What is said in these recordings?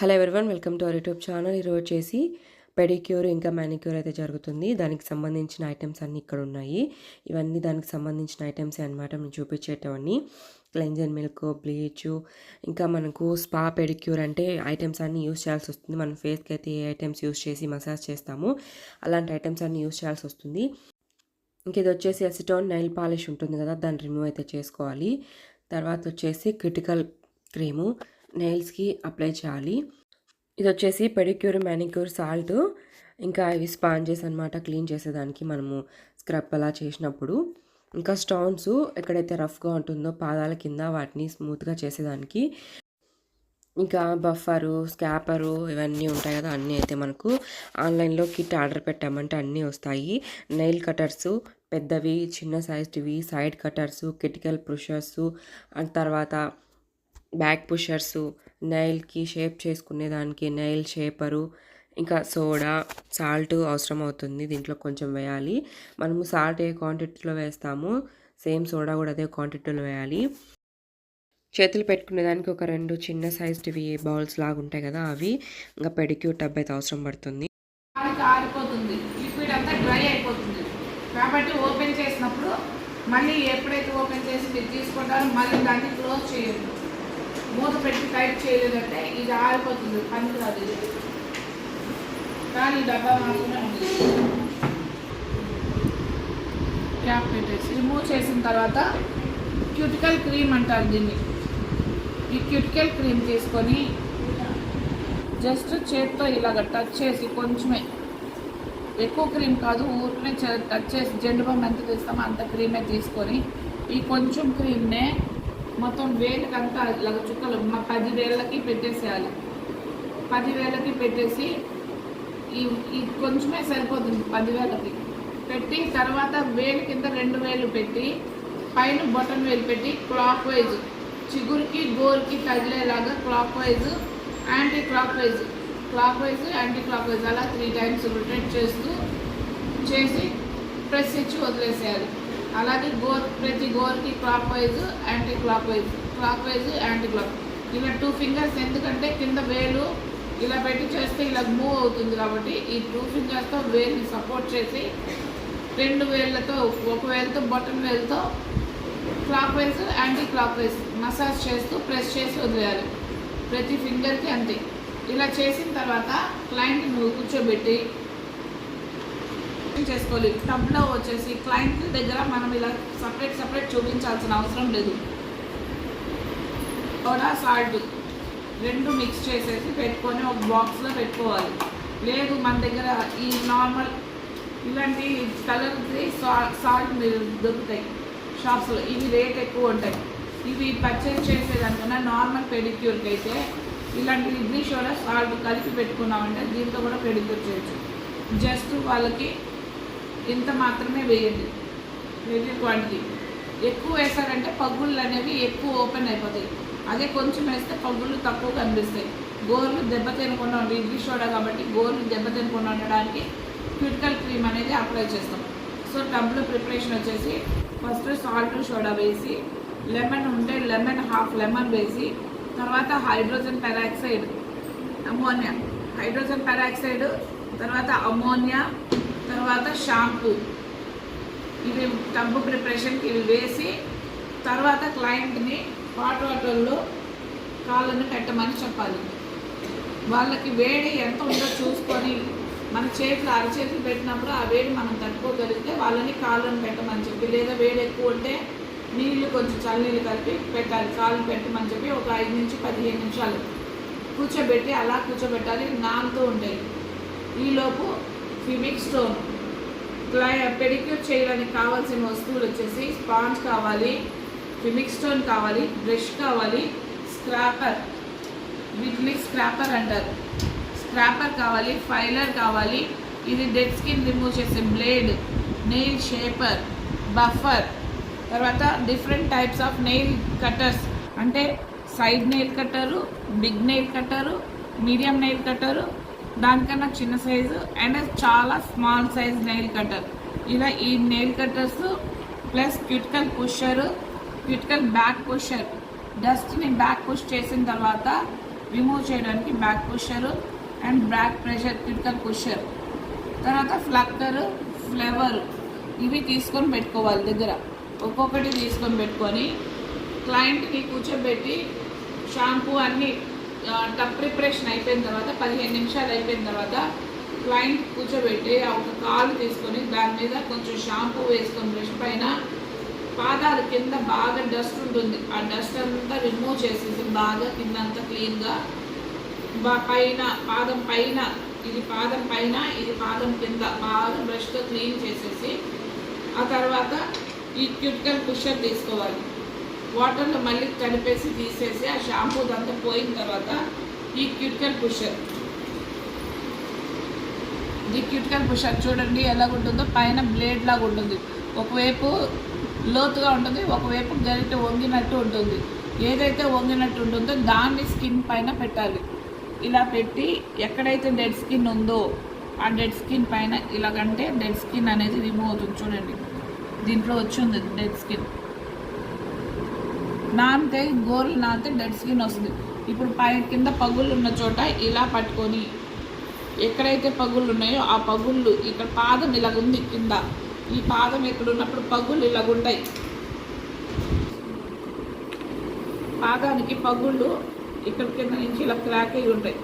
Hello everyone welcome to our YouTube channel ఈరోజు వచ్చేసి pedicure ఇంకా మ్యానిక్యూర్ అయితే జరుగుతుంది. దానికి సంబంధించిన ఐటమ్స్ అన్నీ ఇక్కడ ఉన్నాయి. ఇవన్నీ దానికి సంబంధించిన ఐటమ్స్ అనమాట నేను చూపించేటవన్నీ. క్లెన్జర్ మిల్క్ బ్లీచ్ ఇంకా మనకు స్పా పెడిక్యూర్ అంటే ఐటమ్స్ అన్నీ యూస్ చేయాల్సి వస్తుంది. మనం ఫేస్కి అయితే ఏ ఐటమ్స్ యూస్ చేసి మసాజ్ చేస్తాము అలాంటి ఐటమ్స్ అన్నీ యూస్ చేయాల్సి వస్తుంది. ఇంక ఇది వచ్చేసి అసిటోన్ నైల్ పాలిష్ ఉంటుంది కదా దాన్ని రిమూవ్ అయితే చేసుకోవాలి. తర్వాత వచ్చేసి క్రిటికల్ క్రీము నెయిల్స్కి అప్లై చేయాలి. ఇది వచ్చేసి పెడిక్యూర్ మ్యానిక్యూర్ సాల్ట్ ఇంకా ఇవి స్పాంజెస్ అనమాట క్లీన్ చేసేదానికి మనము స్క్రబ్ అలా చేసినప్పుడు. ఇంకా స్టోన్స్ ఎక్కడైతే రఫ్గా ఉంటుందో పాదాల కింద వాటిని స్మూత్గా చేసేదానికి. ఇంకా బఫరు స్కాపరు ఇవన్నీ ఉంటాయి కదా అన్నీ అయితే మనకు ఆన్లైన్లో కిట్ ఆర్డర్ పెట్టామంటే అన్నీ వస్తాయి. నెయిల్ కటర్స్ పెద్దవి చిన్న సైజ్వి సైడ్ కటర్స్ కిటికల్ పుషర్స్ తర్వాత బ్యాక్ పుషర్స్ నైల్కి షేప్ చేసుకునే దానికి నైల్ షేపరు ఇంకా సోడా సాల్ట్ అవసరం అవుతుంది దీంట్లో కొంచెం వేయాలి. మనము సాల్ట్ ఏ క్వాంటిటీలో వేస్తాము సేమ్ సోడా కూడా అదే క్వాంటిటీలో వేయాలి. చేతులు పెట్టుకునే దానికి ఒక రెండు చిన్న సైజ్వి బౌల్స్ లాగా ఉంటాయి కదా అవి. ఇంకా పెడిక్యూర్ టబ్ అయితే అవసరం పడుతుంది. ఆరిపోతుంది లిక్విడ్ అంతా డ్రై అయిపోతుంది. కాబట్టి ఓపెన్ చేసినప్పుడు మళ్ళీ ఎప్పుడైతే ఓపెన్ చేసి మీరు తీసుకుంటారో మళ్ళీ దాన్ని క్లోజ్ చేయొద్దు. మూత పెట్టి టైట్ చేయలేదంటే ఇది ఆరిపోతుంది పనికి రాదు ఇది. కానీ డబ్బా మాత్రమే ఉంది. క్యాప్ పెట్టేసి రిమూవ్ చేసిన తర్వాత క్యూటికల్ క్రీమ్ అంటారు దీన్ని. ఈ క్యూటికల్ క్రీమ్ తీసుకొని జస్ట్ చేత్తో ఇలాగ టచ్ చేసి కొంచెమే. ఎక్కువ క్రీమ్ కాదు ఊరినే టచ్ చేసి జెండు బొమ్మ ఎంత తీస్తామో అంత క్రీమే తీసుకొని ఈ కొంచెం క్రీమ్నే మొత్తం వేలకంతా ఇలాగ చుక్కలు మా పదివేలకి పెట్టేసేయాలి. పదివేలకి పెట్టేసి ఈ ఈ కొంచెమే సరిపోతుంది పదివేలకి పెట్టి తర్వాత వేలు కింద రెండు వేలు పెట్టి పైన బటన్ వేలు పెట్టి క్లాక్ వైజ్ చిగురికి గోరుకి తగిలేలాగా clockwise anti clock wise clockwise anti clock wise అలా త్రీ టైమ్స్ రొటేట్ చేస్తూ చేసి ప్రెస్ ఇచ్చి వదిలేసేయాలి. అలాగే గోర్ ప్రతి గోర్కి clockwise anticlockwise. Clockwise anti clock ఇలా టూ ఫింగర్స్ ఎందుకంటే కింద వేలు ఇలా పెట్టి చేస్తే ఇలా మూవ్ అవుతుంది కాబట్టి ఈ టూ ఫింగర్స్తో వేలుని సపోర్ట్ చేసి రెండు వేళ్ళతో ఒక వేలతో బటన్ వేలతో clockwise anti clock wise massage చేస్తూ ప్రెస్ చేసి వదిలేయాలి. ప్రతి ఫింగర్కి అంతే. ఇలా చేసిన తర్వాత క్లయింట్ నువ్వు కూర్చోబెట్టి చేసుకోవాలి. టబ్లో వచ్చేసి క్లయింట్ దగ్గర మనం ఇలా సపరేట్ సపరేట్ చూపించాల్సిన అవసరం లేదు. సోడా సాల్ట్ రెండు మిక్స్ చేసేసి పెట్టుకొని ఒక బాక్స్లో పెట్టుకోవాలి. లేదు మన దగ్గర ఈ నార్మల్ ఇలాంటి కలర్ది సాల్ట్ దొరుకుతాయి. షాప్స్లో ఇవి రేట్ ఎక్కువ ఉంటాయి. ఇవి పర్చేజ్ చేసేదానికన్నా నార్మల్ పెడిక్యూర్కి అయితే ఇలాంటి ఇడ్లీ సోడా సాల్ట్ కలిపి పెట్టుకున్నామంటే దీంతో కూడా పెడిక్యూర్ చేయొచ్చు. జస్ట్ వాళ్ళకి ఇంత మాత్రమే వేయండి. Heavy quantity. ఎక్కువ వేసారంటే పగ్గుళ్ళు అనేవి ఎక్కువ ఓపెన్ అయిపోతాయి. అదే కొంచెం వేస్తే పగ్గుళ్ళు తక్కువ కనిపిస్తాయి. గోర్లు దెబ్బ తినకుండా ఇడ్లీ సోడా కాబట్టి గోర్లు దెబ్బ తినకుండా ఉండడానికి క్విటికల్ క్రీమ్ అనేది అప్లై చేస్తాం. సో టబ్లో ప్రిపరేషన్ వచ్చేసి ఫస్ట్ సాల్ట్ సోడా వేసి లెమన్ ఉంటే లెమన్ హాఫ్ లెమన్ వేసి తర్వాత hydrogen peroxide ammonia. Hydrogen peroxide తర్వాత అమోనియా తర్వాత షాంపూ. ఇవి టబ్బు ప్రిపరేషన్కి ఇవి వేసి తర్వాత క్లయింట్ని హాట్ వాటర్లో కాళ్ళను పెట్టమని చెప్పాలి. వాళ్ళకి వేడి ఎంత ఉందో చూసుకొని మన చేతులు అరచేతులు పెట్టినప్పుడు ఆ వేడి మనం తట్టుకోగలిగితే వాళ్ళని కాళ్ళని పెట్టమని చెప్పి లేదా వేడి ఎక్కువ ఉంటే నీళ్ళు కొంచెం చల్లీళ్ళు కలిపి పెట్టాలి కాళ్ళు పెట్టమని చెప్పి ఒక ఐదు నుంచి పదిహేను నిమిషాలు కూర్చోబెట్టి అలా కూర్చోబెట్టాలి నాలుతూ ఉంటాయి ఈలోపు ఫిమిక్ స్టోన్ క్లై పెడిక్యూర్ చేయడానికి కావాల్సిన వస్తువులు వచ్చేసి స్పాంజ్ కావాలి ఫిమిక్ స్టోన్ కావాలి బ్రష్ కావాలి స్క్రాపర్ వీటిని స్క్రాపర్ అంటారు. స్క్రాపర్ కావాలి ఫైలర్ కావాలి ఇది డెడ్ స్కిన్ రిమూవ్ చేసే బ్లేడ్ నెయిల్ షేపర్ బఫర్ తర్వాత different types of nail cutters అంటే side nail cutter big nail cutter medium nail cutter దానికన్నా చిన్న సైజు అండ్ చాలా స్మాల్ సైజ్ నెయిల్ కట్టర్ ఇలా ఈ nail cutters plus cuticle pusher cuticle back pusher డస్ట్ని back push చేసిన తర్వాత remove చేయడానికి back pusher and back pusher cuticle pusher తర్వాత ఫ్లక్కర్ flavour ఇవి తీసుకొని పెట్టుకోవాలి దగ్గర. ఒక్కొక్కటి తీసుకొని పెట్టుకొని క్లయింట్కి కూర్చోబెట్టి షాంపూ అన్నీ టప్ ప్రిపరేషన్ అయిపోయిన తర్వాత పదిహేను నిమిషాలు అయిపోయిన తర్వాత క్లయింట్ కూర్చోబెట్టి ఆ ఒక కాలు తీసుకొని దాని మీద కొంచెం షాంపూ వేసుకొని బ్రష్ పైన పాదాల కింద బాగా డస్ట్ ఉంటుంది. ఆ డస్ట్ అంతా రిమూవ్ చేసేసి బాగా కింద అంతా క్లీన్గా బా పైన పాదం పైన ఇది పాదం పైన ఇది పాదం కింద బాగా బ్రష్తో క్లీన్ చేసేసి ఆ తర్వాత ఈ క్యూటికల్ పుషర్ తీసుకోవాలి. వాటర్లో మళ్ళీ కలిపేసి తీసేసి ఆ షాంపూ అంతా పోయిన తర్వాత ఈ క్యూటికల్ పుషర్. ఈ క్యూటికల్ పుషర్ చూడండి ఎలా ఉంటుందో పైన బ్లేడ్ లాగా ఉంటుంది. ఒకవైపు లోతుగా ఉంటుంది ఒకవైపు గరిట వంగినట్టు ఉంటుంది. ఏదైతే వంగినట్టు ఉంటుందో దాన్ని స్కిన్ పైన పెట్టాలి. ఇలా పెట్టి ఎక్కడైతే డెడ్ స్కిన్ ఉందో ఆ డెడ్ స్కిన్ పైన ఇలాగంటే డెడ్ స్కిన్ అనేది రిమూవ్ అవుతుంది. చూడండి దీంట్లో వచ్చి ఉంది డెడ్ స్కిన్. నానితే గోర్లు నానితే డెడ్ స్కిన్ వస్తుంది. ఇప్పుడు పై కింద పగుళ్ళు ఉన్న చోట ఇలా పట్టుకొని ఎక్కడైతే పగుళ్ళు ఉన్నాయో ఆ పగుళ్ళు ఇక్కడ పాదం ఇలాగుంది కింద. ఈ పాదం ఇక్కడ ఉన్నప్పుడు పగుళ్ళు ఇలాగుంటాయి. పాదానికి పగుళ్ళు ఇక్కడ కింద నుంచి ఇలా క్రాక్ అయి ఉంటాయి.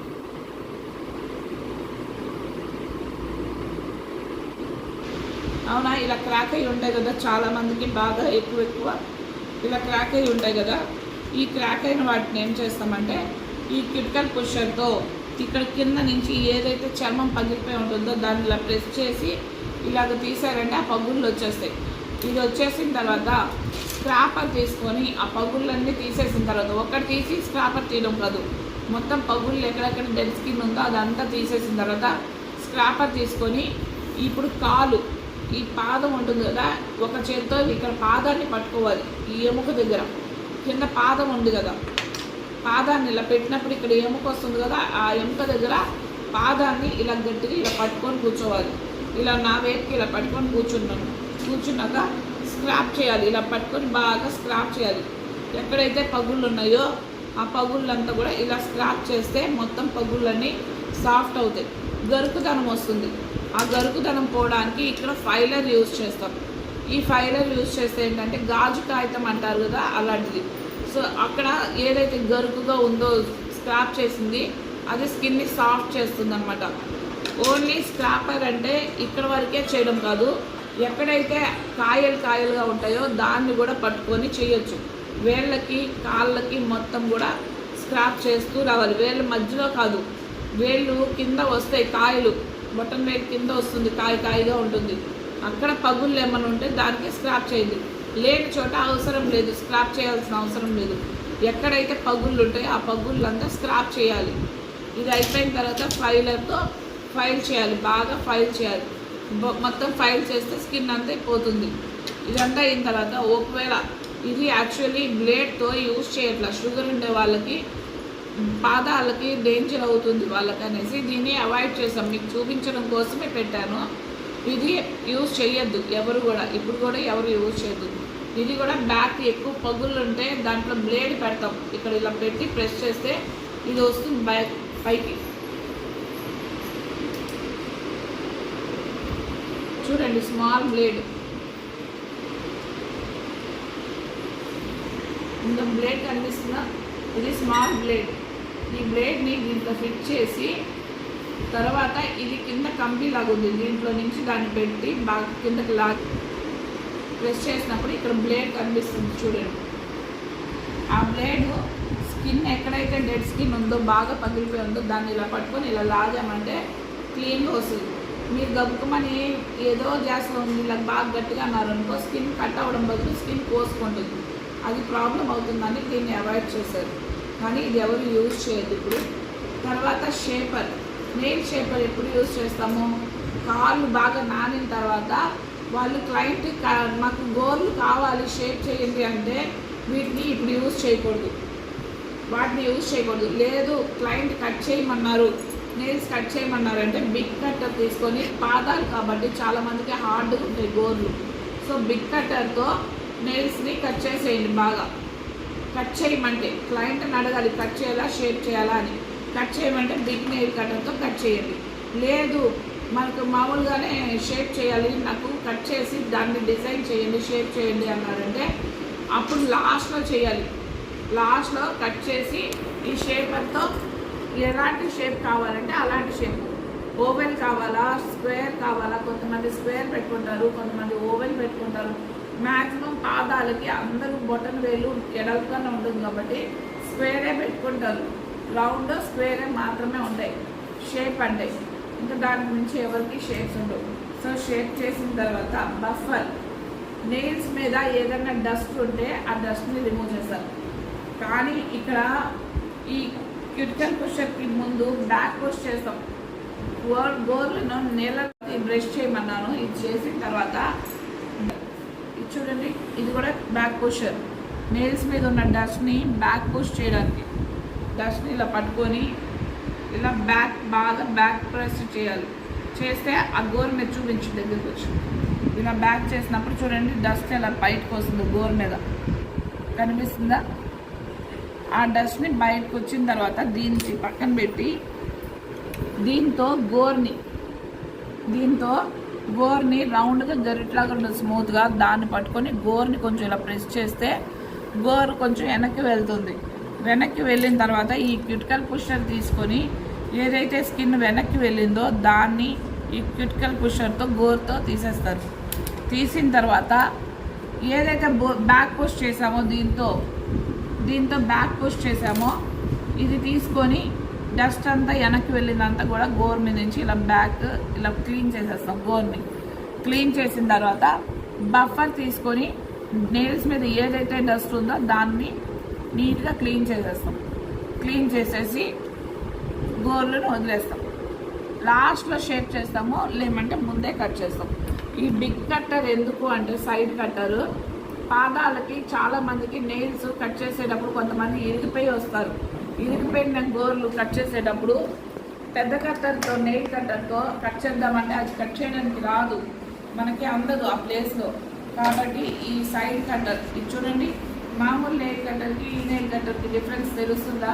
అవునా? ఇలా క్రాక్ అయి ఉంటాయి కదా చాలా మందికి బాగా ఎక్కువ ఎక్కువ ఇలా క్రాక్ అయి ఉంటాయి కదా ఈ క్రాక్ అయిన వాటిని ఏం చేస్తామంటే ఈ క్రిటికల్ పుషర్తో ఇక్కడ కింద నుంచి ఏదైతే చర్మం పగిలిపోయి ఉంటుందో దాన్ని ఇలా ప్రెస్ చేసి ఇలాగ తీసారంటే ఆ పగుళ్ళు వచ్చేస్తాయి. ఇది వచ్చేసిన తర్వాత స్క్రాపర్ తీసుకొని ఆ పగుళ్ళన్నీ తీసేసిన తర్వాత ఒకటి తీసి స్క్రాపర్ తీయడం కాదు మొత్తం పగుళ్ళు ఎక్కడెక్కడ డెడ్ స్కిన్ ఉందో అదంతా తీసేసిన తర్వాత స్క్రాపర్ తీసుకొని ఇప్పుడు కాలు ఈ పాదం ఉంటుంది కదా ఒక చేత్తో ఇక్కడ పాదాన్ని పట్టుకోవాలి ఈ ఎముక దగ్గర. కింద పాదం ఉంది కదా పాదాన్ని ఇలా పెట్టినప్పుడు ఇక్కడ ఎముక వస్తుంది కదా ఆ ఎముక దగ్గర పాదాన్ని ఇలా గట్టిగా ఇలా పట్టుకొని కూర్చోవాలి. ఇలా నా వేపుకి ఇలా పట్టుకొని కూర్చున్నాను. కూర్చున్నాక స్క్రాప్ చేయాలి ఇలా పట్టుకొని బాగా స్క్రాప్ చేయాలి. ఎక్కడైతే పగుళ్ళు ఉన్నాయో ఆ పగుళ్ళంతా కూడా ఇలా స్క్రాప్ చేస్తే మొత్తం పగుళ్ళన్నీ సాఫ్ట్ అవుతాయి. గరుకుదనం వస్తుంది. ఆ గరుకుదనం పోవడానికి ఇక్కడ ఫైలర్ యూజ్ చేస్తాం. ఈ ఫైలర్ యూజ్ చేస్తే ఏంటంటే గాజు కాగితం అంటారు కదా అలాంటిది. సో అక్కడ ఏదైతే గరుకుగా ఉందో స్క్రాప్ చేసింది అది స్కిన్ని సాఫ్ట్ చేస్తుంది అనమాట ఓన్లీ స్క్రాపర్ అంటే ఇక్కడ వరకే చేయడం కాదు ఎక్కడైతే కాయలు కాయలుగా ఉంటాయో దాన్ని కూడా పట్టుకొని చేయొచ్చు. వేళ్ళకి కాళ్ళకి మొత్తం కూడా స్క్రాప్ చేస్తూ రావాలి. వేళ్ళ మధ్యలో కాదు వేళ్ళు కింద వస్తాయి కాయలు. బొటన్ వేలు కింద వస్తుంది కాయ కాయగా ఉంటుంది. అక్కడ పగుళ్ళు ఏమైనా ఉంటే దానికి స్క్రాప్ చేయండి. లేని చోట అవసరం లేదు స్క్రాప్ చేయాల్సిన అవసరం లేదు. ఎక్కడైతే పగుళ్ళు ఉంటాయో ఆ పగుళ్ళంతా స్క్రాప్ చేయాలి. ఇది అయిపోయిన తర్వాత ఫైలర్తో ఫైల్ చేయాలి బాగా ఫైల్ చేయాలి. మొత్తం ఫైల్ చేస్తే స్కిన్ అంతా పోతుంది ఇదంతా అయిన తర్వాత ఒకవేళ ఇది యాక్చువల్లీ బ్లేడ్తో యూజ్ చేయట్లా షుగర్ ఉండే వాళ్ళకి పాదాలకి డేంజర్ అవుతుంది వాళ్ళకి అనేసి దీన్ని అవాయిడ్ చేసాం మీకు చూపించడం కోసమే పెట్టాను. ఇది యూజ్ చేయొద్దు. ఎవరు కూడా ఇప్పుడు కూడా ఎవరు యూజ్ చేయొద్దు. ఇది కూడా బ్యాక్ ఎక్కువ పగుళ్ళు ఉంటే దాంట్లో బ్లేడ్ పెడతాం. ఇక్కడ ఇలా పెట్టి ప్రెస్ చేస్తే ఇది వస్తుంది బ్యాక్ పైకి. చూడండి స్మాల్ బ్లేడ్ ఇంకా బ్లేడ్ కనిపిస్తుందా? ఇది స్మాల్ బ్లేడ్ ఈ బ్లేడ్ని దీంట్లో ఫిట్ చేసి తర్వాత ఇది కింద కంపి లాగా ఉంది. దీంట్లో నుంచి దాన్ని పెట్టి బాగా కిందకి లాగి ప్రెస్ చేసినప్పుడు ఇక్కడ బ్లేడ్ కనిపిస్తుంది చూడండి. ఆ బ్లేడ్ స్కిన్ ఎక్కడైతే డెడ్ స్కిన్ ఉందో బాగా పగిలిపోయి ఉందో దాన్ని ఇలా పట్టుకొని ఇలా లాగామంటే క్లీన్గా వస్తుంది. మీరు గబుకమని ఏదో చేస్తూ ఉంది ఇలా బాగా గట్టిగా అన్నారనుకో స్కిన్ కట్ అవ్వడం బదులు స్కిన్ కోసుకుంటుంది. అది ప్రాబ్లం అవుతుందని దీన్ని అవాయిడ్ చేశారు. కానీ ఇది ఎవరు యూజ్ చేయదు ఇప్పుడు. తర్వాత షేపర్ నెయిల్ షేపర్ ఎప్పుడు యూజ్ చేస్తాము? కాళ్ళు బాగా నానిన తర్వాత వాళ్ళు క్లయింట్ మాకు గోర్లు కావాలి షేప్ చేయండి అంటే వీటిని ఇప్పుడు యూజ్ చేయకూడదు. వాటిని యూజ్ చేయకూడదు. లేదు క్లయింట్ కట్ చేయమన్నారు. నెయిల్స్ కట్ చేయమన్నారు అంటే బిగ్ కట్టర్ తీసుకొని పాదాలు కాబట్టి చాలామందికి హార్డ్గా ఉంటాయి గోర్లు సో బిగ్ కట్టర్తో నెయిల్స్ని కట్ చేసేయండి బాగా. కట్ చేయమంటే క్లయింట్ని అడగాలి కట్ చేయాలా షేప్ చేయాలా అని. కట్ చేయమంటే బిగ్ నెయిల్ కట్టర్తో కట్ చేయండి. లేదు మనకు మామూలుగానే షేప్ చేయాలి నాకు కట్ చేసి దాన్ని డిజైన్ చేయండి షేప్ చేయండి అన్నారంటే అప్పుడు లాస్ట్లో చేయాలి. లాస్ట్లో కట్ చేసి ఈ షేపర్తో ఎలాంటి షేప్ కావాలంటే అలాంటి షేప్. ఓవెల్ కావాలా స్క్వేర్ కావాలా? కొంతమంది స్క్వేర్ పెట్టుకుంటారు కొంతమంది ఓవెల్ పెట్టుకుంటారు. మ్యాక్సిమం పాదాలకి అందరూ బొటన్ వేలు ఎడల్పుగానే ఉంటుంది కాబట్టి స్క్వేరే పెట్టుకుంటారు. రౌండ్ స్క్వేరే మాత్రమే ఉంటాయి. షేప్ అంటే ఇంకా దాని మించి ఎవరికి షేప్స్ ఉండవు. సో షేప్ చేసిన తర్వాత బఫర్ నెయిల్స్ మీద ఏదైనా డస్ట్ ఉంటే ఆ డస్ట్ని రిమూవ్ చేస్తారు. కానీ ఇక్కడ ఈ క్యూటికల్ పుషర్కి ముందు బ్యాక్ పుష్ చేస్తాం. గోర్లను నేల బ్రష్ చేయమన్నాను. ఇది చేసిన తర్వాత చూడండి ఇది కూడా బ్యాక్ పోస్చర్ నెయిల్స్ మీద ఉన్న డస్ట్ని బ్యాక్ పోస్ట్ చేయడానికి. డస్ట్ని ఇలా పట్టుకొని ఇలా బ్యాక్ బాగా బ్యాక్ ప్రెస్ చేయాలి. చేస్తే ఆ గోర్ మీద చూపించి దగ్గరికి వచ్చి. ఇలా బ్యాక్ చేసినప్పుడు చూడండి డస్ట్ ఇలా బయటకు వస్తుంది గోర్ మీద. కనిపిస్తుందా? ఆ డస్ట్ని బయటకు వచ్చిన తర్వాత దీనికి పక్కన పెట్టి దీంతో గోర్ని దీంతో గోర్ని రౌండ్గా గరిట్లాగా ఉండదు స్మూత్గా దాన్ని పట్టుకొని గోర్ని కొంచెం ఇలా ప్రెస్ చేస్తే గోర్ కొంచెం వెనక్కి వెళ్తుంది. వెనక్కి వెళ్ళిన తర్వాత ఈ క్యూటికల్ పుషర్ తీసుకొని ఏదైతే స్కిన్ వెనక్కి వెళ్ళిందో దాన్ని ఈ క్యూటికల్ పుషర్తో గోర్తో తీసేస్తారు. తీసిన తర్వాత ఏదైతే బ్యాక్ పుష్ చేసామో దీంతో దీంతో బ్యాక్ పుష్ చేసామో ఇది తీసుకొని డస్ట్ అంతా వెనక్కి వెళ్ళిందంతా కూడా గోర్ మీద నుంచి ఇలా బ్యాక్ ఇలా క్లీన్ చేసేస్తాం గోర్ని క్లీన్ చేసిన తర్వాత బఫర్ తీసుకొని నెయిల్స్ మీద ఏదైతే డస్ట్ ఉందో దాన్ని నీట్గా క్లీన్ చేసేస్తాం. క్లీన్ చేసేసి గోర్లను వదిలేస్తాం. లాస్ట్లో షేప్ చేస్తాము లేమంటే ముందే కట్ చేస్తాం. ఈ బిగ్ కట్టర్ ఎందుకు అంటే సైడ్ కట్టరు పాదాలకి చాలామందికి నెయిల్స్ కట్ చేసేటప్పుడు కొంతమంది ఇరిగిపోయి వస్తారు. ఇరిగిపోయిన గోర్లు కట్ చేసేటప్పుడు పెద్ద కట్టర్తో నెయిల్ కట్టర్తో కట్ చేద్దామంటే అది కట్ చేయడానికి రాదు. మనకి అందదు ఆ ప్లేస్లో. కాబట్టి ఈ సైడ్ కట్టర్ ఇది చూడండి. మామూలు నెయిల్ కట్టర్కి ఈ నెయిల్ కట్టర్కి డిఫరెన్స్ తెలుస్తుందా?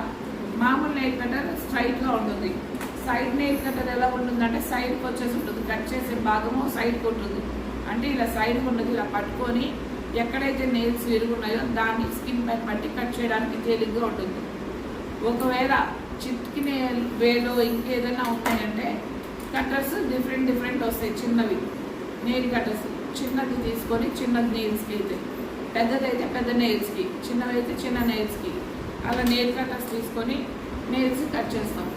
మామూలు నెయిల్ కట్టర్ స్ట్రైట్గా ఉంటుంది. సైడ్ నెయిల్ కట్టర్ ఎలా ఉంటుందంటే సైడ్కి వచ్చేసి ఉంటుంది. కట్ చేసే భాగము సైడ్కి ఉంటుంది. అంటే ఇలా సైడ్కి ఉంటుంది ఇలా పట్టుకొని ఎక్కడైతే నెయిల్స్ విరుగున్నాయో దాన్ని స్కిన్ పై పట్టి కట్ చేయడానికి తేలిగ్గా ఉంటుంది. ఒకవేళ చిట్కిన వేలో ఇంకేదైనా ఉన్నాయంటే కట్టర్స్ డిఫరెంట్ డిఫరెంట్ వస్తాయి. చిన్నవి. నెయిల్ కట్టర్స్ చిన్నది తీసుకొని చిన్నది నెయిల్స్కి అయితే. పెద్దదైతే పెద్ద నెయిల్స్కి చిన్నవైతే చిన్న నెయిల్స్కి అలా నెయిల్ కట్టర్స్ తీసుకొని నెయిల్స్ కట్ చేస్తాం.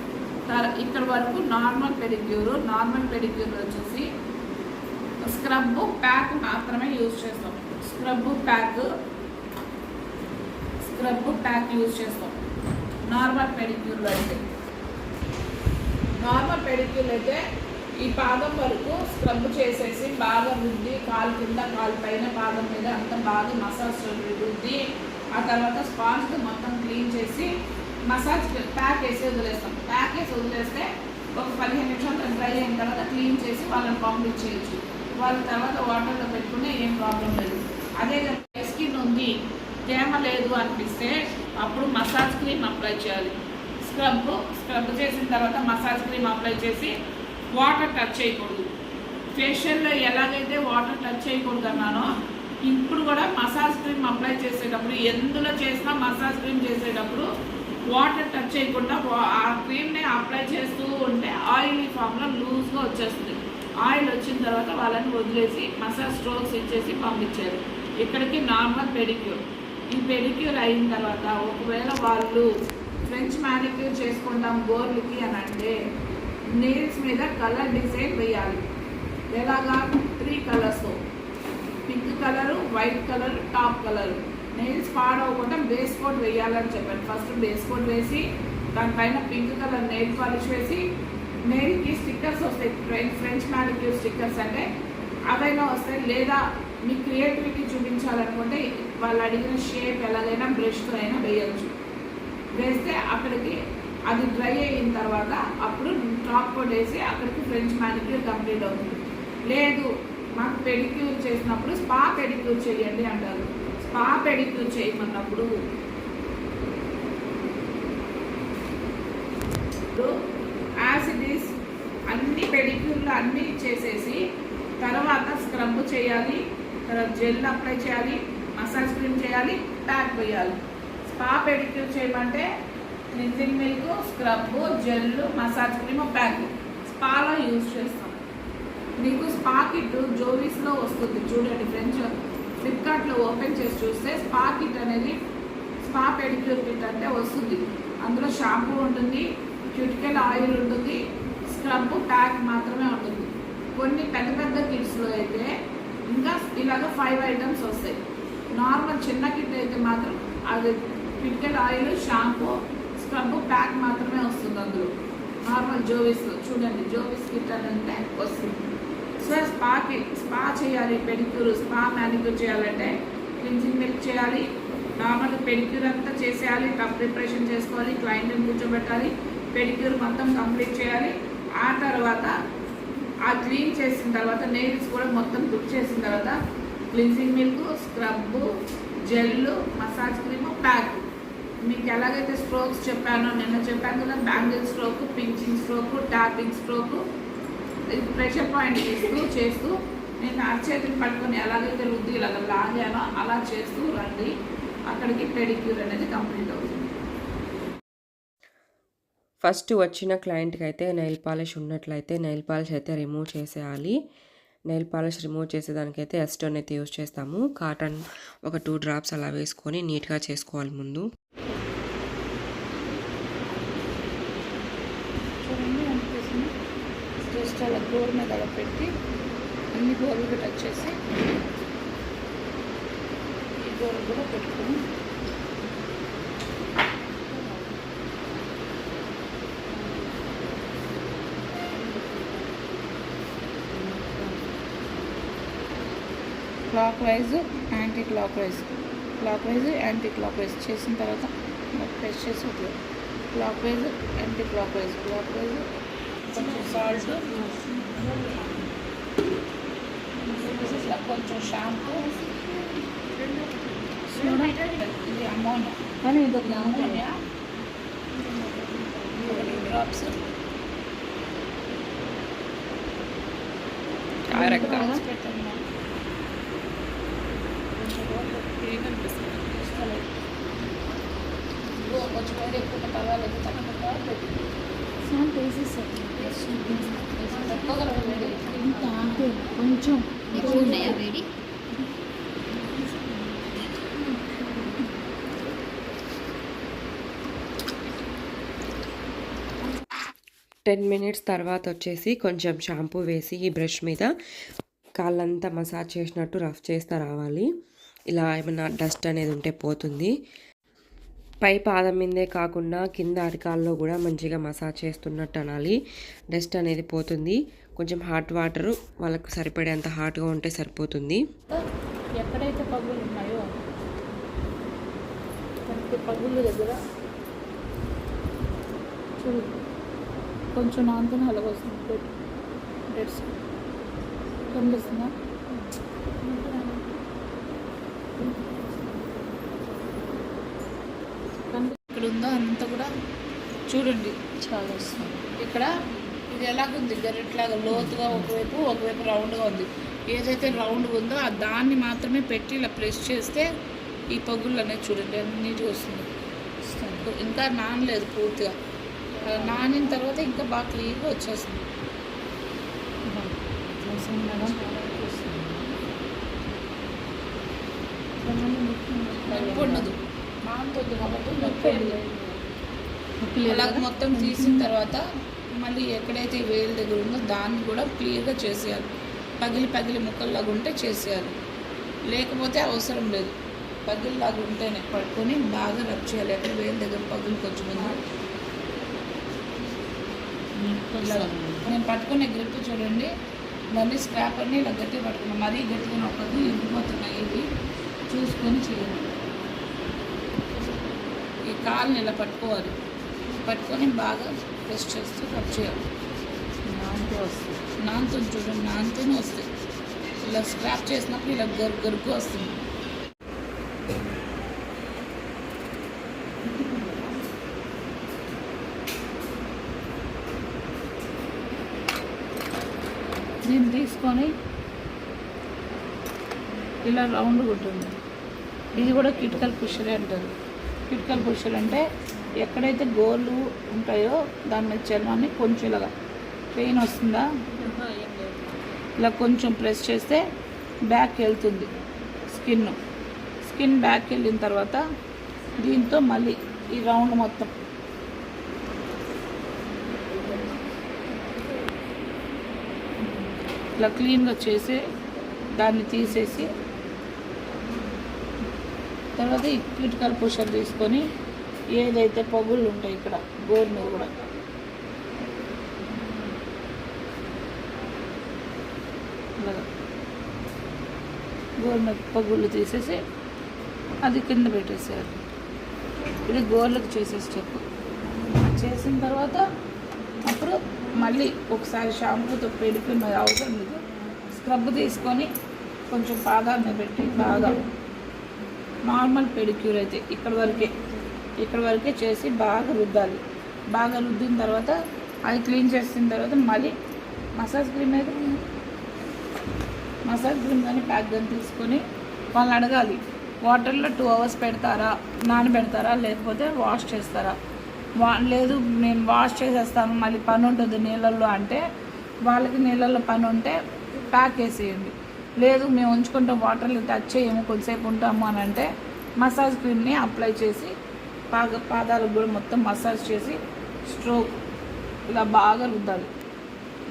తర్వాత ఇక్కడ వరకు నార్మల్ పెడిక్యూర్ నార్మల్ పెడిక్యూర్ వచ్చేసి స్క్రబ్ ప్యాక్ మాత్రమే యూజ్ చేస్తాం. Scrub pack scrub pack use చేస్తాం. నార్మల్ పెడిక్యూర్లో అయితే నార్మల్ పెడిక్యూర్ అయితే ఈ పాదం వరకు స్క్రబ్ చేసేసి బాగా రుద్ది కాలు కింద కాలు పైన పాదం మీద అంతా బాగా మసాజ్ రుద్ది ఆ తర్వాత స్పాంజ్ మొత్తం క్లీన్ చేసి మసాజ్ ప్యాక్ వేసి వదిలేస్తాం. ప్యాక్ వేసి వదిలేస్తే ఒక పదిహేను నిమిషాలు డ్రై అయిన తర్వాత క్లీన్ చేసి వాళ్ళని పంపించేయచ్చు వాళ్ళ తర్వాత వాటర్లో పెట్టుకునే ఏం ప్రాబ్లం లేదు. అదే స్కిన్ ఉంది తేమ లేదు అనిపిస్తే అప్పుడు మసాజ్ క్రీమ్ అప్లై చేయాలి. స్క్రబ్ స్క్రబ్ చేసిన తర్వాత మసాజ్ క్రీమ్ అప్లై చేసి వాటర్ టచ్ చేయకూడదు. ఫేషియల్లో ఎలాగైతే వాటర్ టచ్ చేయకూడదు అన్నానో ఇప్పుడు కూడా మసాజ్ క్రీమ్ అప్లై చేసేటప్పుడు ఎందులో చేసినా మసాజ్ క్రీమ్ చేసేటప్పుడు వాటర్ టచ్ చేయకుండా ఆ క్రీమ్ని అప్లై చేస్తూ ఉంటే ఆయిల్ ఫామ్లో లూజ్గా వచ్చేస్తుంది. ఆయిల్ వచ్చిన తర్వాత వాళ్ళని వదిలేసి మసాజ్ స్ట్రోక్స్ ఇచ్చేసి పంపించారు. ఇక్కడికి నార్మల్ పెడిక్యూర్. ఈ పెడిక్యూర్ అయిన తర్వాత ఒకవేళ వాళ్ళు ఫ్రెంచ్ మ్యానిక్యూర్ చేసుకుంటాం గోర్లకి అని అంటే నెయిల్స్ మీద కలర్ డిజైన్ వేయాలి. ఎలాగా? Three colours pink colour white colour top colour nails పాడవకుండా బేస్ కోట్ వేయాలని చెప్పాను. ఫస్ట్ బేస్ కోట్ వేసి దానిపైన పింక్ కలర్ నెయిల్ పాలిష్ వేసి నెయిల్కి స్టిక్కర్స్ వస్తాయి. ఫ్రెంచ్ మ్యానిక్యూర్ స్టిక్కర్స్ అంటే అవైనా వస్తాయి. లేదా మీ క్రియేటివిటీ చూపించాలనుకుంటే వాళ్ళు అడిగిన షేప్ ఎలాగైనా బ్రష్తో అయినా వేయచ్చు. వేస్తే అక్కడికి అది డ్రై అయిన తర్వాత అప్పుడు టాప్ కోట్ వేసి అక్కడికి ఫ్రెంచ్ మ్యానిక్యూర్ కంప్లీట్ అవుతుంది. లేదు మాకు పెడిక్యూర్ చేసినప్పుడు స్పా పెడిక్యూర్ చేయండి అంటారు. స్పా పెడిక్యూర్ చేయమన్నప్పుడు యాసిడిస్ అన్ని పెడిక్యూర్లు అన్నీ చేసేసి తర్వాత స్క్రబ్ చేయాలి తర్వాత జెల్ అప్లై చేయాలి మసాజ్ క్రీమ్ చేయాలి ప్యాక్ వేయాలి. స్పా పెడిక్యూర్ చేయమంటే cleansing milk scrub gel massage cream pack. స్పాలో use చేస్తాం. మీకు స్పా కిట్ జోవీస్లో వస్తుంది చూడండి ఫ్రెండ్స్. ఫ్లిప్కార్ట్లో ఓపెన్ చేసి చూస్తే స్పా కిట్ అనేది స్పా పెడిక్యూర్ కిట్ అంటే వస్తుంది. అందులో షాంపూ ఉంటుంది క్యూటికల్ ఆయిల్ ఉంటుంది స్క్రబ్ ప్యాక్ మాత్రమే ఉంటుంది. కొన్ని పెద్ద పెద్ద కిట్స్లో అయితే ఇంకా ఇలాగ ఫైవ్ ఐటమ్స్ వస్తాయి. నార్మల్ చిన్న కిట్ అయితే మాత్రం అది cuticle oil shampoo scrub pack మాత్రమే వస్తుంది అందులో. నార్మల్ జోవిస్ చూడండి జోవిస్ కిట్ అని అంటే వస్తుంది సో స్పాకి స్పా చేయాలి పెడిక్యూర్ స్పా మ్యానిక్యూర్ చేయాలంటే క్లిన్జింగ్ మిల్క్ చేయాలి. నార్మల్ పెడిక్యూర్ అంతా చేసేయాలి టఫ్ ప్రిపరేషన్ చేసుకోవాలి క్లయింట్ని కూర్చోబెట్టాలి పెడిక్యూర్ మొత్తం కంప్లీట్ చేయాలి. ఆ తర్వాత ఆ క్లీన్ చేసిన తర్వాత నెయిల్స్ కూడా మొత్తం కుక్ చేసిన తర్వాత cleansing milk scrub gel massage cream pack. మీకు ఎలాగైతే స్ట్రోక్స్ చెప్పానో నిన్న చెప్పాను కదా bangle stroke pinching stroke tapping stroke. ఇది ప్రెషర్ పాయింట్ చేస్తూ చేస్తూ నేను అరచేతిని పట్టుకొని ఎలాగైతే రుద్ది ఇలాగ లాగానో అలా చేస్తూ రండి. అక్కడికి పెడిక్యూర్ అనేది కంప్లీట్ అవుతుంది. ఫస్ట్ వచ్చిన క్లయింట్కి అయితే నెయిల్ పాలిష్ ఉన్నట్లయితే నెయిల్ పాలిష్ అయితే రిమూవ్ చేసేయాలి. నెయిల్ పాలిష్ రిమూవ్ చేసేదానికైతే ఎస్టోన్ అయితే యూజ్ చేస్తాము. కాటన్ ఒక టూ డ్రాప్స్ అలా వేసుకొని నీట్గా చేసుకోవాలి ముందు. చాలా అనిపిస్తుంది. గోర్ మీద అలా పెట్టి అన్ని గోర్లు టచ్ చేసి ఈ గోర్లు కూడా పెట్టుకుని clockwise anti clock wise clockwise anti clock wise చేసిన తర్వాత ప్రెస్ చేసి వదిలేదు clockwise anti clock wise clockwise కొంచెం సాల్ట్. కొంచెం షాంపూ. ఇది అమోనియా. కానీ ఇది అమోనియా. డ్రాప్స్ పెట్టండి కొంచెం వేడి ఎక్కువ పర్వాలేదు తగ్గకుండా పెట్టి కొంచెం ఎక్కువ ఉన్నాయా వేడి టెన్ మినిట్స్ తర్వాత వచ్చేసి కొంచెం షాంపూ వేసి ఈ బ్రష్ మీద కాళ్ళంతా మసాజ్ చేసినట్టు రఫ్ చేస్తా రావాలి. ఇలా ఏమైనా డస్ట్ అనేది ఉంటే పోతుంది. పై పాదం మీదే కాకుండా కింద అరికాల్లో కూడా మంచిగా మసాజ్ చేస్తున్నట్టు అనాలి. డస్ట్ అనేది పోతుంది. కొంచెం హాట్ వాటర్ వాళ్ళకు సరిపడేంత హాట్గా ఉంటే సరిపోతుంది. ఎక్కడైతే పగులు ఉన్నాయో పగులు దగ్గర చూడు కొంచెం నాంతన హలవస్తుంది. డెడ్స్ కనిపిస్తుందా? ఇక్కడ ఉందో అంతా కూడా చూడండి. చాలా వస్తుంది ఇక్కడ ఇది ఎలాగుంది? గరిట్లాగా లోతుగా ఒకవైపు ఒకవైపు రౌండ్గా ఉంది. ఏదైతే రౌండ్గా ఉందో ఆ దాన్ని మాత్రమే పెట్టి ఇలా ప్రెస్ చేస్తే ఈ పగుళ్ళు అనేది చూడండి నీట్గా వస్తుంది ఇంకా నానలేదు పూర్తిగా. నానిన తర్వాత ఇంకా బాగా క్లీన్గా వచ్చేస్తుంది. నొప్పి ఉండదు. కాబట్టి నొప్పి మొత్తం తీసిన తర్వాత మళ్ళీ ఎక్కడైతే వేలు దగ్గర ఉందో దాన్ని కూడా క్లియర్గా చేసేయాలి. పగిలి పగిలి ముక్కల్లాగా ఉంటే చేసేయాలి. లేకపోతే అవసరం లేదు. పగిలిలాగా ఉంటేనే పట్టుకొని బాగా రబ్ చేయాలి. ఎక్కడ వేలు దగ్గర పగులు కొంచెం నేను పట్టుకునే గ్రిప్ చూడండి. మళ్ళీ స్క్రాపర్ని ఇలా గట్టిగా పట్టుకున్నాను మరీ గట్టిగా నొక్కదు ఇరిగిపోతున్నాయి ఇవి. చూసుకొని చేయాలి ఈ కాలు ఇలా పట్టుకోవాలి పట్టుకొని బాగా రెస్ట్ చేస్తూ కట్ చేయాలి. నాంతో వస్తుంది నాంతో చూడండి నాంతోనే వస్తాయి ఇలా స్క్రాప్ చేసినప్పుడు ఇలా గరు గరుగు వస్తుంది. దీన్ని తీసుకొని ఇలా రౌండ్ ఉంటుంది. ఇది కూడా కిటికల్ పుషరే అంటారు. కిటికల్ పుషర్ అంటే ఎక్కడైతే గోర్లు ఉంటాయో దాని మీద చర్మాన్ని కొంచెం ఇలాగా పెయిన్ వస్తుందా? ఇలా కొంచెం ప్రెస్ చేస్తే బ్యాక్ వెళ్తుంది స్కిన్ స్కిన్ బ్యాక్ వెళ్ళిన తర్వాత దీంతో మళ్ళీ ఈ రౌండ్ మొత్తం. ఇలా క్లీన్గా చేసి దాన్ని తీసేసి తర్వాత ఈ క్రిటికల్ తీసుకొని ఏదైతే పగుళ్ళు ఉంటాయి ఇక్కడ గోర్ను కూడా. గోర్న గోరు పగుళ్ళు తీసేసి అది కింద పెట్టేసేయాలి. ఇది గోర్లకు చేసే స్టెప్. చేసిన తర్వాత అప్పుడు మళ్ళీ ఒకసారి షాంపూతో పెడిపోయిన అవసరం లేదు. స్క్రబ్ తీసుకొని కొంచెం పాదాల పెట్టి బాగా నార్మల్ పెడిక్యూర్ అయితే ఇక్కడ వరకే ఇక్కడ వరకే చేసి బాగా రుద్దాలి. బాగా రుద్దిన తర్వాత అది క్లీన్ చేసిన తర్వాత మళ్ళీ మసాజ్ క్రీమ్ అయితే మసాజ్ క్రీమ్ కానీ ప్యాక్ కానీ తీసుకొని వాళ్ళని అడగాలి. వాటర్లో టూ అవర్స్ పెడతారా నానబెడతారా లేకపోతే వాష్ చేస్తారా? వా లేదు నేను వాష్ చేసేస్తాను మళ్ళీ పని ఉంటుంది నీళ్ళల్లో అంటే వాళ్ళకి నీళ్ళల్లో పని ఉంటే ప్యాక్ వేసేయండి లేదు మేము ఉంచుకుంటాం వాటర్లు టచ్ చేయము కొద్దిసేపు ఉంటాము అని అంటే మసాజ్ క్రీమ్ని అప్లై చేసి బాగా పాదాలకు కూడా మొత్తం మసాజ్ చేసి స్ట్రోక్ ఇలా బాగా రుద్దాలి.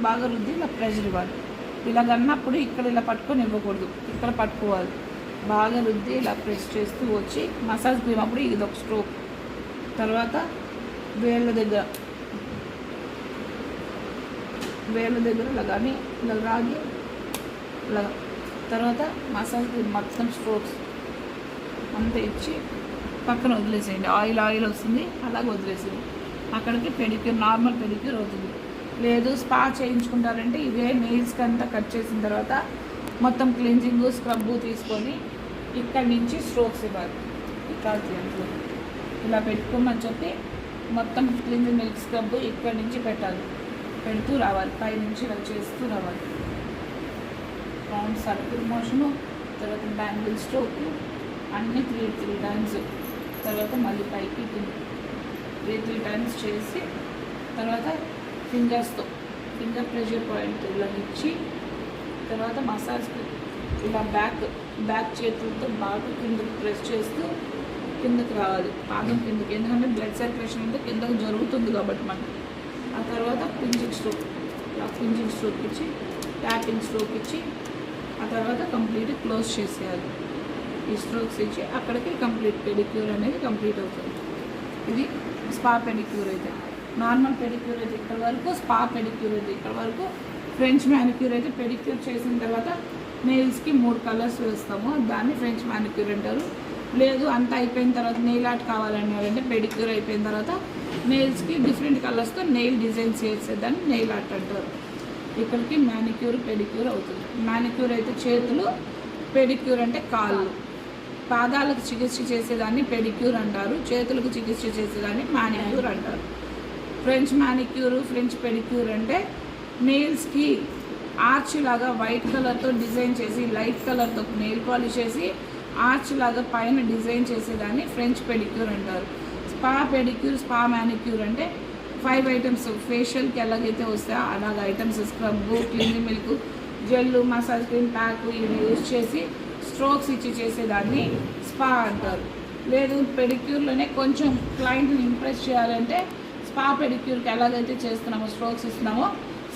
బాగా రుద్ది ఇలా ప్రెషర్ ఇవ్వాలి. ఇలా కన్నప్పుడు ఇక్కడ ఇలా పట్టుకొని ఇవ్వకూడదు. ఇక్కడ పట్టుకోవాలి. బాగా రుద్ది ఇలా ప్రెస్ చేస్తూ వచ్చి మసాజ్ క్రీమ్ అప్పుడు ఇది ఒక స్ట్రోక్ తర్వాత వేళ్ళ దగ్గర వేళ్ళ దగ్గర ఇలా కానీ ఇలా రాగి ఇలా తర్వాత మసాజ్ మొత్తం స్ట్రోక్స్ అంతా ఇచ్చి పక్కన వదిలేసేయండి. ఆయిల్ ఆయిల్ వస్తుంది అలాగే వదిలేసేయండి. అక్కడికి పెడిక్యూర్ నార్మల్ పెడిక్యూర్ అవుతుంది. లేదు స్పా చేయించుకుంటారంటే ఇవే నెయిల్స్కి అంతా కట్ చేసిన తర్వాత మొత్తం క్లిన్జింగ్ స్క్రబ్బు తీసుకొని ఇక్కడి నుంచి స్ట్రోక్స్ ఇవ్వాలి. ఇక్కడ దీంట్లో ఇలా పెట్టుకోమని చెప్పి మొత్తం క్లిన్జింగ్ మిల్క్ స్క్రబ్ ఇక్కడి నుంచి పెట్టాలి. పెడుతూ రావాలి. పై నుంచి ఇలా చేస్తూ రావాలి. రౌండ్ సర్కిల్ మోషను తర్వాత బ్యాంగిల్ స్ట్రోక్ అన్నీ త్రీ త్రీ టైమ్స్ తర్వాత మళ్ళీ పైకి త్రీ త్రీ టైమ్స్ చేసి తర్వాత ఫింగర్స్తో ఫింగర్ ప్రెషర్ పాయింట్ ఇలా ఇచ్చి తర్వాత మసాజ్ ఇలా బ్యాక్ బ్యాక్ చేతులతో బాగా కిందకు ప్రెస్ చేస్తూ కిందకి రావాలి. పాదం కిందకి. ఎందుకంటే బ్లడ్ సర్క్యులేషన్ అంతా కిందకు జరుగుతుంది కాబట్టి మనకి. ఆ తర్వాత పింజింగ్ స్ట్రోక్ ఇలా పింజింగ్ స్ట్రోక్ ఇచ్చి ట్యాపింగ్ స్ట్రోక్ ఇచ్చి ఆ తర్వాత కంప్లీట్ క్లోజ్ చేసేయాలి. ఈ స్ట్రోక్స్ ఇచ్చి అక్కడికి కంప్లీట్ పెడిక్యూర్ అనేది కంప్లీట్ అవుతుంది. ఇది స్పా పెడిక్యూర్ అయితే. నార్మల్ పెడిక్యూర్ అయితే ఇక్కడ వరకు స్పా పెడిక్యూర్ అయితే ఇక్కడ వరకు ఫ్రెంచ్ మ్యానిక్యూర్ అయితే పెడిక్యూర్ చేసిన తర్వాత నెయిల్స్కి మూడు కలర్స్ వేస్తాము. దాన్ని ఫ్రెంచ్ మ్యానిక్యూర్ అంటారు. లేదు అంతా అయిపోయిన తర్వాత నెయిల్ ఆర్ట్ కావాలన్నారంటే పెడిక్యూర్ అయిపోయిన తర్వాత నెయిల్స్కి డిఫరెంట్ కలర్స్తో నెయిల్ డిజైన్స్ చేసేదాన్ని నెయిల్ ఆర్ట్ అంటారు. ఇక్కడికి మ్యానిక్యూర్ పెడిక్యూర్ అవుతుంది. మ్యానిక్యూర్ అయితే చేతులు పెడిక్యూర్ అంటే కాళ్ళు. పాదాలకు చికిత్స చేసేదాన్ని పెడిక్యూర్ అంటారు చేతులకు చికిత్స చేసేదాన్ని మానిక్యూర్ అంటారు. ఫ్రెంచ్ మానిక్యూర్ ఫ్రెంచ్ పెడిక్యూర్ అంటే నెయిల్స్కి ఆర్చ్ లాగా వైట్ కలర్తో డిజైన్ చేసి లైట్ కలర్తో నెయిల్ పాలిష్ చేసి ఆర్చ్ లాగా పైన డిజైన్ చేసేదాన్ని ఫ్రెంచ్ పెడిక్యూర్ అంటారు. స్పా పెడిక్యూర్ స్పా మానిక్యూర్ అంటే ఫైవ్ ఐటమ్స్ ఫేషియల్కి ఎలాగైతే వస్తాయో అలాగ items scrub clean milk gel massage cream pack ఇవి యూజ్ చేసి స్ట్రోక్స్ ఇచ్చి చేసేదాన్ని. స్పా అంటారు. లేదు పెడిక్యూర్లోనే కొంచెం క్లయింట్ని ఇంప్రెస్ చేయాలంటే స్పా పెడిక్యూర్కి ఎలాగైతే చేస్తున్నామో స్ట్రోక్స్ ఇస్తున్నామో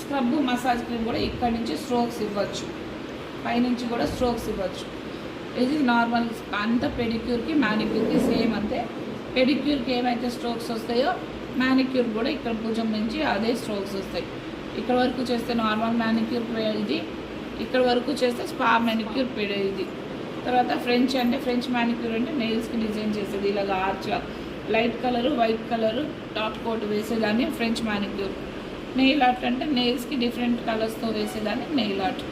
స్క్రబ్ మసాజ్ క్రీమ్ కూడా ఇక్కడి నుంచి స్ట్రోక్స్ ఇవ్వచ్చు. పైనుంచి కూడా స్ట్రోక్స్ ఇవ్వచ్చు. ఇది నార్మల్ అంత పెడిక్యూర్కి మ్యానిక్యూర్కి సేమ్ అంతే. పెడిక్యూర్కి ఏమైతే స్ట్రోక్స్ వస్తాయో మ్యానిక్యూర్ కూడా ఇక్కడ భుజం నుంచి అదే స్ట్రోక్స్ వస్తాయి. ఇక్కడ వరకు చేస్తే నార్మల్ మ్యానిక్యూర్ ఇది. ఇక్కడ వరకు చేస్తే స్పా మ్యానిక్యూర్ ఇది. తర్వాత ఫ్రెంచ్ అంటే ఫ్రెంచ్ మ్యానిక్యూర్ అంటే నెయిల్స్కి డిజైన్ చేసేది. ఇలాగ arch light colour white colour top coat వేసేదాన్ని French manicure nail art అంటే నెయిల్స్కి డిఫరెంట్ కలర్స్తో వేసేదాన్ని నెయిల్ ఆర్ట్